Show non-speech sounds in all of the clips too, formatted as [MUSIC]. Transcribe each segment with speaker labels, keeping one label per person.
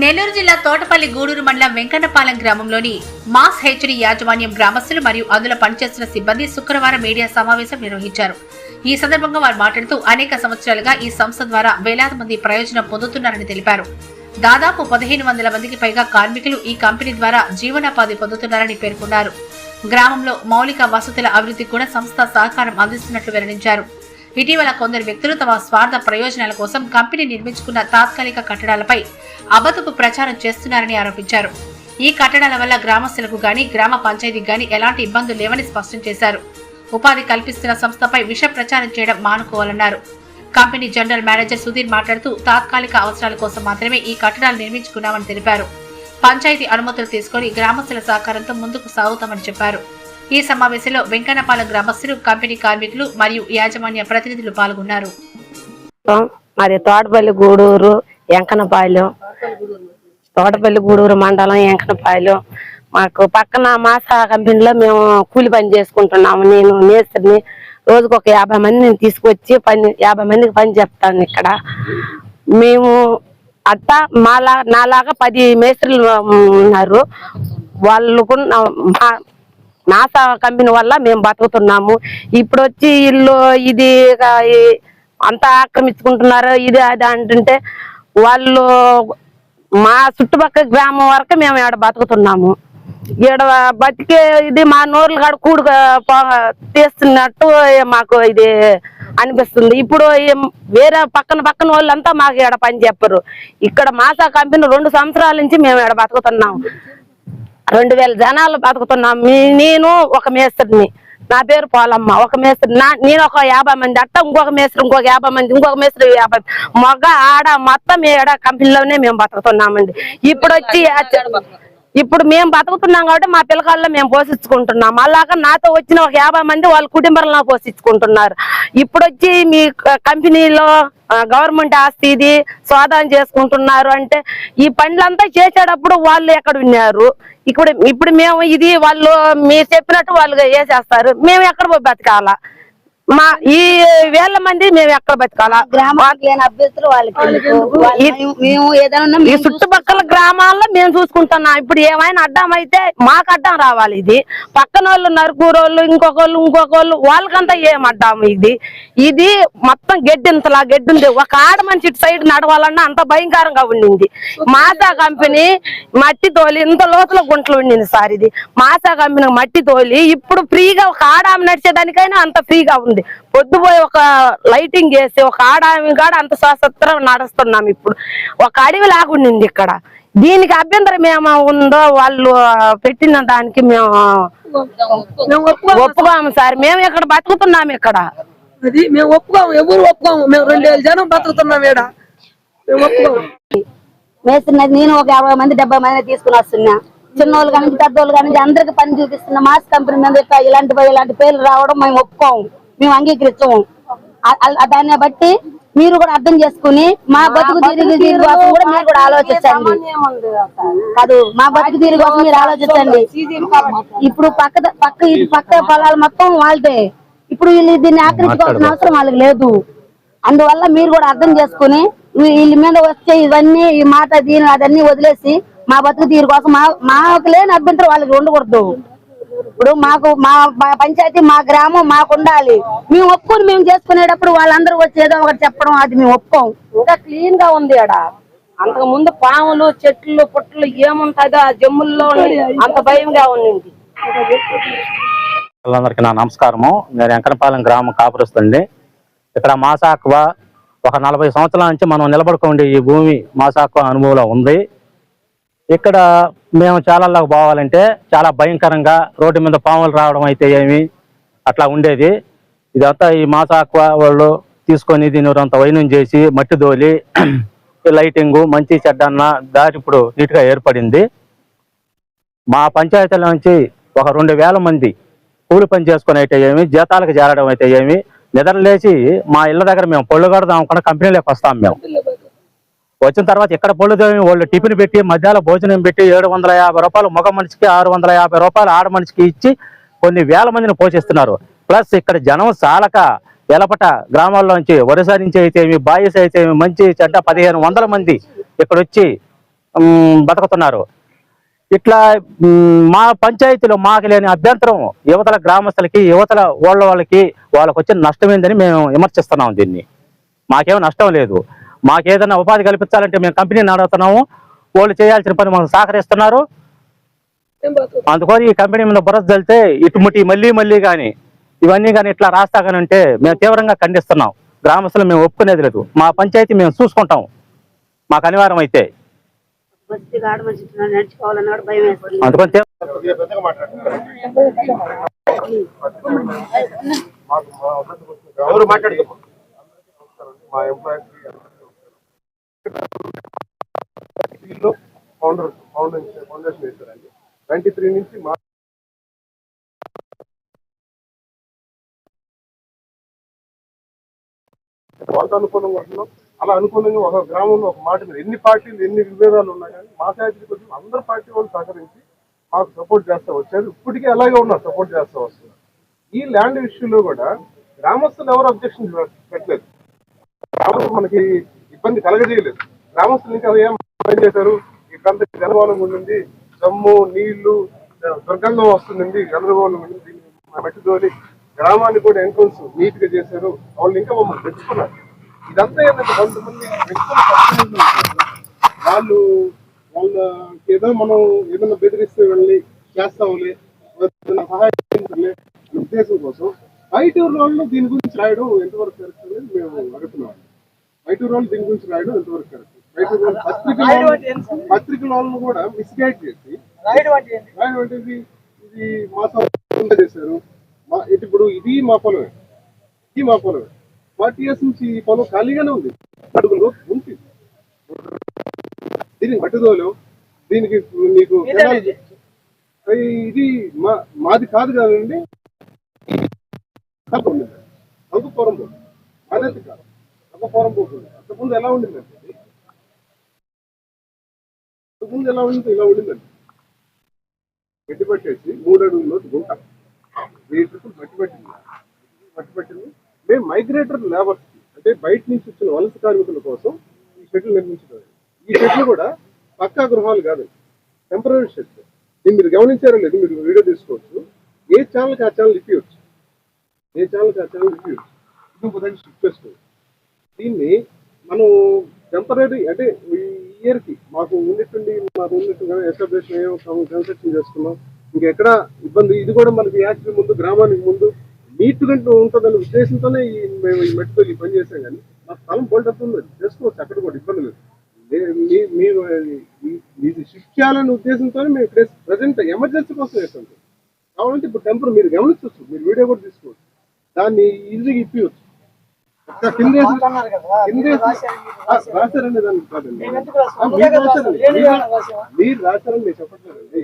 Speaker 1: నెల్లూరు జిల్లా తోటపల్లి గూడూరు మండలం వెంకన్నపాలెం గ్రామంలోని మాస్ హెచ్డి యాజమాన్యం గ్రామస్తులు మరియు అందులో పనిచేస్తున్న సిబ్బంది శుక్రవారం మీడియా సమావేశం నిర్వహించారు. ఈ సందర్భంగా వారు మాట్లాడుతూ అనేక సంవత్సరాలుగా ఈ సంస్థ ద్వారా వేలాది మంది ప్రయోజనం పొందుతున్నారని తెలిపారు. దాదాపు పదిహేను వందల మందికి పైగా కార్మికులు ఈ కంపెనీ ద్వారా జీవనోపాధి పొందుతున్నారని పేర్కొన్నారు. గ్రామంలో మౌలిక వసతుల అభివృద్ధి కూడా సంస్థ సహకారం అందిస్తున్నట్లు వెల్లడించారు. ఇటీవల కొందరు వ్యక్తులు తమ స్వార్థ ప్రయోజనాల కోసం కంపెనీ నిర్మించుకున్న తాత్కాలిక కట్టడాలపై అబద్ధపు ప్రచారం చేస్తున్నారని ఆరోపించారు. ఈ కట్టడాల వల్ల గ్రామస్తులకు గాని గ్రామ పంచాయతీకి గాని ఎలాంటి ఇబ్బందులు లేవని స్పష్టం చేశారు. ఉపాధి కల్పిస్తున్న సంస్థపై విష ప్రచారం చేయడం మానుకోవాలన్నారు. కంపెనీ జనరల్ మేనేజర్ సుధీర్ మాట్లాడుతూ తాత్కాలిక అవసరాల కోసం మాత్రమే ఈ కట్టడాలు నిర్మించుకున్నామని తెలిపారు. పంచాయతీ అనుమతులు తీసుకొని గ్రామస్తుల సహకారంతో ముందుకు సాగుతామని చెప్పారు. ఈ సమావేశంలో వెంకన్నపాలెం గ్రామస్తులు కంపెనీ కార్మికులు మరియు యాజమాన్య ప్రతినిధులు పాల్గొన్నారు.
Speaker 2: మరి తోటపల్లి గూడూరు వెంకనపాయలు తోటపల్లి గూడూరు మండలం వెంకనపాయలు మాకు పక్కన మాసా కంపెనీలో మేము కూలి పని చేసుకుంటున్నాము. నేను మేస్త్రిని రోజుకు ఒక యాభై మందిని తీసుకొచ్చి పని యాభై మందికి పని చెప్తాను ఇక్కడ. మేము అట్టా మాలా నాలాగా పది మేస్త్రులు ఉన్నారు. వాళ్ళకు మా- నాసా కంపెనీ వల్ల మేము బతుకుతున్నాము. ఇప్పుడు వచ్చి ఇల్లు ఇది అంతా ఆక్రమించుకుంటున్నారు ఇది అది అంటుంటే వాళ్ళు మా చుట్టుపక్కల గ్రామం వరకు మేము ఇక్కడ బతుకుతున్నాము. ఈడ బతికే ఇది మా నోర్లు కాడ కూడు తీస్తున్నట్టు మాకు ఇది అనిపిస్తుంది. ఇప్పుడు వేరే పక్కన పక్కన వాళ్ళంతా మాకు ఈడ పని చెప్పరు. ఇక్కడ మాసా కంపెనీ రెండు సంవత్సరాల నుంచి మేము ఈడ బతుకుతున్నాము. రెండు వేల జనాలు బతుకుతున్నాం. నేను ఒక మేస్త్రిని. నా పేరు పోలమ్మ. ఒక మేస్త్రి. నా నేను ఒక యాభై మంది. అట్ట ఇంకొక మేస్త్రి ఇంకొక యాభై మంది ఇంకొక మేస్త్రి యాభై. మగ ఆడ మొత్తం ఏడ కంపెనీలోనే మేము బతుకుతున్నామండి. ఇప్పుడు వచ్చి ఇప్పుడు మేము బతుకుతున్నాం కాబట్టి మా పిల్లకాళ్ళు మేము పోషించుకుంటున్నాం. అలాగా నాతో వచ్చిన ఒక యాభై మంది వాళ్ళ కుటుంబంలో పోషించుకుంటున్నారు. ఇప్పుడు వచ్చి మీ కంపెనీలో గవర్నమెంట్ ఆస్తి ఇది స్వాధీనం చేసుకుంటున్నారు అంటే ఈ పనులంతా చేసేటప్పుడు వాళ్ళు ఎక్కడ ఉన్నారు? ఇప్పుడు ఇప్పుడు మేము ఇది వాళ్ళు మీరు చెప్పినట్టు వాళ్ళు వేసేస్తారు. మేము ఎక్కడ పోయి బతకాలా? మా ఈ వేల మంది మేము ఎక్కడ బతకాలా?
Speaker 3: అభ్యర్థులు వాళ్ళకి
Speaker 2: ఈ చుట్టుపక్కల గ్రామాల్లో మేము చూసుకుంటున్నాం. ఇప్పుడు ఏమైనా అడ్డం అయితే మాకు అడ్డం రావాలి ఇది. పక్కన వాళ్ళు నరుకూరోళ్ళు ఇంకొకళ్ళు ఇంకొకళ్ళు వాళ్ళకంతా ఏం అడ్డం ఇది? ఇది మొత్తం గడ్డి ఇంతలా గడ్డి ఉంది. ఒక ఆడ మనిషి ఇటు సైడ్ నడవాలన్నా అంత భయంకరంగా ఉండింది. మాసా కంపెనీ మట్టి తోలి ఇంత లోతుల గుంటలు ఉండింది సార్ ఇది. మాసా కంపెనీ మట్టి తోలి ఇప్పుడు ఫ్రీగా ఒక ఆడామె నడిచేదానికైనా అంత ఫ్రీగా ఉంది. పొద్దుపోయి ఒక లైటింగ్ వేసి ఒక ఆడామి కాడ అంత స్వతంత్రం నడుస్తున్నాం ఇప్పుడు. ఒక అడవి లాగుండింది ఇక్కడ. దీనికి అభ్యంతరం ఏమో ఉందో వాళ్ళు పెట్టిన దానికి మేము ఒప్పుకోము సార్. మేము ఇక్కడ బతుకుతున్నాం ఇక్కడ.
Speaker 4: అది మేము ఒప్పుకోము. ఎవరు ఒప్పుకోము? మేము రెండు వేల జనం బతుకుతున్నాం ఈడ. మేము ఒప్పుకోము.
Speaker 3: మేస్తున్న నేను ఒక యాభై మంది డెబ్బై మంది తీసుకుని వస్తున్నా. చిన్నోళ్ళు కానీ పెద్దోళ్ళు కానీ అందరికి పని చూపిస్తున్న మాస్ కంపెనీ మీద ఇలాంటి ఇలాంటి పేర్లు రావడం మేము ఒప్పుకోము. మేము అంగీకరించము దాన్ని బట్టి మీరు కూడా అర్థం చేసుకుని మా బతుకు తీరు తీరు కోసం కూడా మీరు కూడా ఆలోచించండి. కాదు మా బతుకు తీరు కోసం మీరు ఆలోచించండి. ఇప్పుడు పక్క పక్క పక్క పొలాలు మొత్తం వాళ్ళదే. ఇప్పుడు వీళ్ళు దీన్ని ఆక్రమించుకోవాల్సిన అవసరం వాళ్ళకి లేదు. అందువల్ల మీరు కూడా అర్థం చేసుకుని వీళ్ళ మీద వచ్చే ఇవన్నీ ఈ మాట దీని అదన్నీ వదిలేసి మా బతుకు తీరు కోసం మా మాకు లేని అభ్యంతరం వాళ్ళకి ఉండకూడదు. ఇప్పుడు మాకు మా మా పంచాయతీ మా గ్రామం మాకు ఉండాలి మేము ఒప్పుకొని మేము చేసుకునేటప్పుడు వాళ్ళందరూ వచ్చి ఏదో ఒకటి చెప్పడం అది మేము ఒప్పుకోం.
Speaker 2: ఇంకా క్లీన్గా ఉంది ఆడ. అంతకు ముందు పాములు చెట్లు పుట్టలు ఏముంటాయో ఆ జమ్ముల్లో అంత భయంగా ఉండింది.
Speaker 5: అందరికీ నా నమస్కారము. నేను వెంకనపాలెం గ్రామం కాపురస్తుండి ఇక్కడ మాసాక్వా ఒక నలభై సంవత్సరాల నుంచి మనం నిలబడుకోండి ఈ భూమి మాసాక్వా అనుభవంలో ఉంది. ఇక్కడ మేము చాలాలోకి పోవాలంటే చాలా భయంకరంగా రోడ్డు మీద పాములు రావడం అయితే ఏమి అట్లా ఉండేది. ఇదంతా ఈ మాసాక్వా వాళ్ళు తీసుకొని దీని అంత వైనం చేసి మట్టి దోలి [CLEARS THROAT] లైటింగు మంచి చెడ్డ అన్న దారి ఇప్పుడు నీట్గా ఏర్పడింది. మా పంచాయతీల నుంచి ఒక రెండు వేల మంది కూలి పని చేసుకుని అయితే ఏమి జీతాలకు చేరడం అయితే ఏమి నిద్రలేసి మా ఇళ్ళ దగ్గర మేము పళ్ళు కడదాం అనుకున్న కంపెనీలోకి వస్తాం మేము. వచ్చిన తర్వాత ఇక్కడ పళ్ళు వాళ్ళు టిఫిన్ పెట్టి మధ్యాహ్నం భోజనం పెట్టి ఏడు వందల యాభై రూపాయలు మగ మనిషికి ఆరు వందల యాభై రూపాయలు ఆడ మనిషికి ఇచ్చి కొన్ని వేల మందిని పోషిస్తున్నారు. ప్లస్ ఇక్కడ జనం చాలక ఎలపట గ్రామాల్లోంచి వరుస నుంచి అయితే ఏమి బాయిస్ అయితే మంచి చెడ్డ పదిహేను వందల మంది ఇక్కడ వచ్చి బతుకుతున్నారు. ఇట్లా మా పంచాయతీలో మాకు లేని అభ్యంతరం యువతల గ్రామస్తులకి యువతల వాళ్ళ వాళ్ళకి వాళ్ళకి వచ్చిన నష్టం ఏందని మేము విమర్శిస్తున్నాం దీన్ని. మాకేం నష్టం లేదు. మాకేదైనా ఉపాధి కల్పించాలంటే మేము కంపెనీని అడుగుతున్నాము వాళ్ళు చేయాల్సిన పని మాకు సహకరిస్తున్నారు. అందుకని ఈ కంపెనీ మీద బురద చల్లితే ఇటుముటి మళ్ళీ మళ్ళీ కానీ ఇవన్నీ కానీ ఇట్లా రాస్తా కానీ ఉంటే మేము తీవ్రంగా ఖండిస్తున్నాం. గ్రామస్తులు మేము ఒప్పుకునేది లేదు. మా పంచాయతీ మేము చూసుకుంటాం. మాకు అనివార్యం అయితే. అందుకని
Speaker 6: ఎవరు మా ఎంప్లాయీస్ ఫౌండర్ ఫౌండేషన్ ఫౌండేషన్ వేశారండి ట్వంటీ త్రీ నుంచి మా అనుకూలంగా ఉంటున్నాం. అలా అనుకూలంగా ఒక గ్రామంలో ఒక మాట మీద ఎన్ని పార్టీలు ఎన్ని విభేదాలు ఉన్నా కానీ మా శాఖకి కొంచెం అందరు పార్టీ వాళ్ళు సహకరించి మాకు సపోర్ట్ చేస్తూ వచ్చారు. ఇప్పటికీ అలాగే ఉన్నారు సపోర్ట్ చేస్తూ వస్తున్నారు. ఈ ల్యాండ్ ఇష్యూలో కూడా గ్రామస్తులు ఎవరు అబ్జెక్షన్ పెట్టలేదు. మనకి ఇబ్బంది కలగజేయలేదు. గ్రామస్తులు ఇంకా ఏం పని చేశారు. ఇక్కడంతా గందరగోళం ఉండింది. దమ్ము నీళ్ళు దుర్గంధం వస్తుంది గందరగోళం ఉండింది మా మట్టి గ్రామాన్ని కూడా ఎంట్రన్స్ నీట్గా చేశారు. వాళ్ళు ఇంకా మమ్మల్ని తెచ్చుకున్నారు ఇదంతా ఏంటంటే కొంతమంది వ్యక్తులు వాళ్ళు వాళ్ళ ఏదో మనం ఏదైనా బెదిరిస్తే వెళ్ళి చేస్తాంలే ఏదైనా సహాయం ఉద్దేశం కోసం బయట వాళ్ళు దీని గురించి రాయడం ఎంతవరకు జరుగుతుంది మేము అడుగుతున్నాం. బయట వాళ్ళు దీని గురించి రాయడం ఎంతవరకు కరెక్ట్. బయట వాళ్ళు పత్రికల పత్రికల వాళ్ళను కూడా మిస్గైడ్ చేసి రాయడం అంటే ఇది ఇది మాసం చేశారు. మా ఇప్పుడు ఇది మా పొలమే. ఇది మా పొలమే. ఫార్టీ ఇయర్స్ నుంచి ఈ పొలం ఖాళీగానే ఉంది. అడుగులో ఉంటుంది దీనికి పట్టుదోలేం దీనికి మీకు ఇది మా మాది కాదు కాదండి. తప్పు ఉంది. పోతుంది అదైతే కాదు తప్పు పోతుంది. అంతకుముందు ఎలా ఉండిందండి? అంతకుముందు ఎలా ఉండింది? ఇలా ఉండిందండి. గట్టి పట్టేసి మూడు అడుగుల్లో గుంట. వెయ్యి ట్రిప్పులు మట్టి పట్టింది. మట్టి పట్టింది. మేము మైగ్రేటర్ లేబర్స్ అంటే బయట నుంచి వచ్చిన వలస కార్మికుల కోసం ఈ షెడ్లు నిర్మించడం. ఈ షెడ్లు కూడా పక్కా గృహాలు కాదు. టెంపరీ షెడ్ దీన్ని మీరు గమనించారో లేదు మీరు వీడియో తీసుకోవచ్చు. ఏ ఛానల్కి ఆ ఛానల్ ఇప్పించవచ్చు ఏ ఛానల్కి ఆ ఛానల్ ఇప్పించవచ్చు ఇది ఒకటి షిఫ్ట్ చేసుకోవచ్చు. దీన్ని మనం టెంపరీ అంటే ఈ ఇయర్కి మాకు ఉన్నట్టుండి మాకు ఉన్నట్టుగా ఎస్టాబ్లిష్ కన్స్ట్రక్షన్ చేసుకున్నాం ఇంకెక్కడ ఇబ్బంది ఇది కూడా మనకి యాక్చువల్ ముందు గ్రామానికి ముందు నీట్ గంటూ ఉంటుందనే ఉద్దేశంతోనే ఈ మేము ఈ మట్టితో ఈ పని చేసాం కానీ మా స్థలం బోల్ట్ ఉంది చేసుకోవచ్చు అక్కడ కూడా ఇబ్బంది లేదు. మీ- మీరు ఇది షిఫ్ట్ చేయాలనే ఉద్దేశంతోనే మేము ప్రజెంట్ ఎమర్జెన్సీ కోసం వేసాం కావాలంటే ఇప్పుడు టెంపర్ మీరు గమనించవచ్చు మీరు వీడియో కూడా తీసుకోవచ్చు. దాన్ని ఈజీగా ఇప్పించవచ్చు మీరు రాశారని నేను చెప్పట్లేదండి.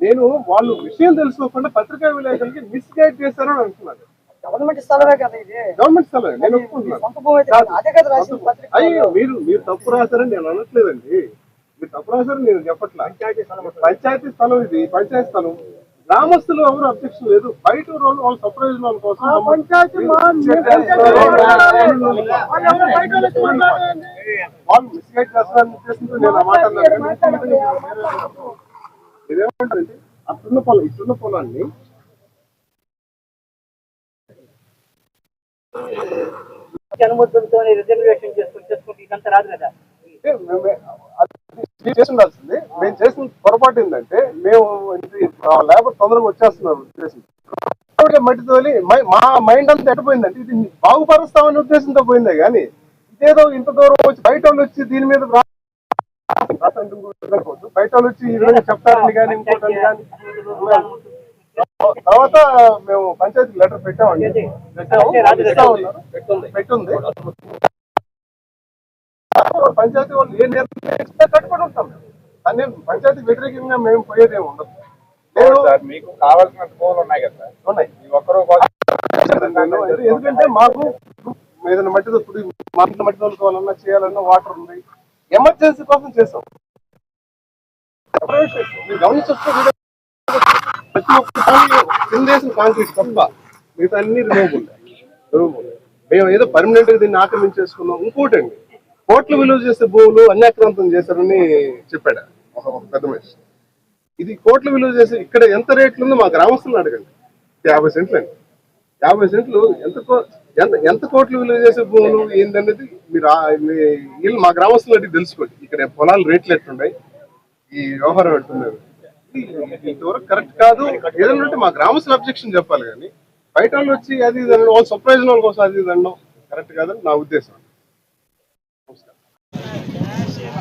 Speaker 6: నేను వాళ్ళు విషయం తెలుసుకోకుండా పత్రికా విలేకరులకి మిస్గైడ్ చేశారని అంటున్నాను.
Speaker 4: గవర్నమెంట్ స్థలమే కదా ఇది.
Speaker 6: గవర్నమెంట్ నేను ఒప్పుకుంటున్నాను. అయ్యో మీరు మీరు తప్పు రాశారని నేను అనట్లేదండి. మీరు తప్పు రాశారని నేను చెప్పట్లా. పంచాయతీ స్థలం ఇది పంచాయతీ స్థలం. గ్రామస్తులు ఎవరు అబ్జెక్షన్ లేదు. బయట వాళ్ళు కోసం పంచాయతీ వాళ్ళు మిస్గైడ్ చేస్తారని ఉద్దేశంతో నేను ఆ మాట అన్నాను. కానీ ఇదేమంటారంటే అట్టున్న పొలం ఇట్టున్న పొలాన్ని
Speaker 4: అనుమతులతో రిజర్వేషన్ చేసుకుని చేసుకుంటే ఇదంతా రాదు కదా?
Speaker 6: అంటే మేమే- అది చేసి ఉండాల్సింది మేము చేసిన పొరపాటు ఏంటంటే మేము లేబర్ తొందరగా వచ్చేస్తున్నారు ఉద్దేశం. కాబట్టి మట్టి తోలి మై- మైండ్ అంతా ఎట్టపోయిందంటే ఇది బాగుపరుస్తామనే ఉద్దేశంతో పోయిందే కానీ ఇదేదో ఇంత దూరం వచ్చి బయట వాళ్ళు వచ్చి దీని మీద. బయట వాళ్ళు వచ్చి ఈ విధంగా చెప్తారని కానీ ఇంకోటని కానీ. తర్వాత మేము పంచాయతీ లెటర్ పెట్టామండి. పెట్టాము. పెట్టుంది. పంచాయతీ వాళ్ళు ఏ నిర్ణయం కట్టుబడి ఉంటాం. దాన్ని పంచాయతీ వ్యతిరేకంగా మేము పోయేదేమి ఉండదు. నేను
Speaker 7: సార్ మీకు కావాల్సిన భూములు ఉన్నాయి కదా
Speaker 6: ఉన్నాయి.
Speaker 7: ఒక్కరూ
Speaker 6: ఎందుకంటే మాకు ఏదైనా మట్టితో ఇప్పుడు మా ఇంట్లో మట్టి తోలుకోవాలన్నా చేయాలన్నా వాటర్ ఉంది. ఎమర్జెన్సీ కోసం చేసాం ప్రతి ఒక్క వేసిన కాంక్రీట్ తప్ప మిగతా అన్ని రిమూవబుల్ రిమూవబుల్ మేము ఏదో పర్మనెంట్గా దీన్ని ఆక్రమించేసుకున్నాం. ఇంకోటి అండి కోట్లు విలువ చేసే భూములు అన్యాక్రాంతం చేశారని చెప్పాడు. పెద్ద మనిషి. ఇది కోట్ల విలువ చేసి ఇక్కడ ఎంత రేట్లు ఉందో మా గ్రామస్తులను అడగండి. యాభై సెంట్లు అండి. యాభై సెంట్లు ఎంత ఎంత ఎంత కోట్లు విలువ చేసే భూములు ఏందనేది మీరు వీళ్ళు మా గ్రామస్తులు అడిగి తెలుసుకోండి. ఇక్కడ పొలాలు రేట్లు ఎట్లున్నాయి? ఈ వ్యవహారం ఎట్టున్నారు ఇంతవరకు కరెక్ట్ కాదు. ఏదైనా ఉంటే మా గ్రామస్తులు అబ్జెక్షన్ చెప్పాలి కానీ బయట వాళ్ళు వచ్చి అది ఇది అనడం వాళ్ళు సర్ప్రైజ్ వాళ్ళ కోసం అది ఇది అనడం కరెక్ట్ కాదని నా ఉద్దేశం. Gracias.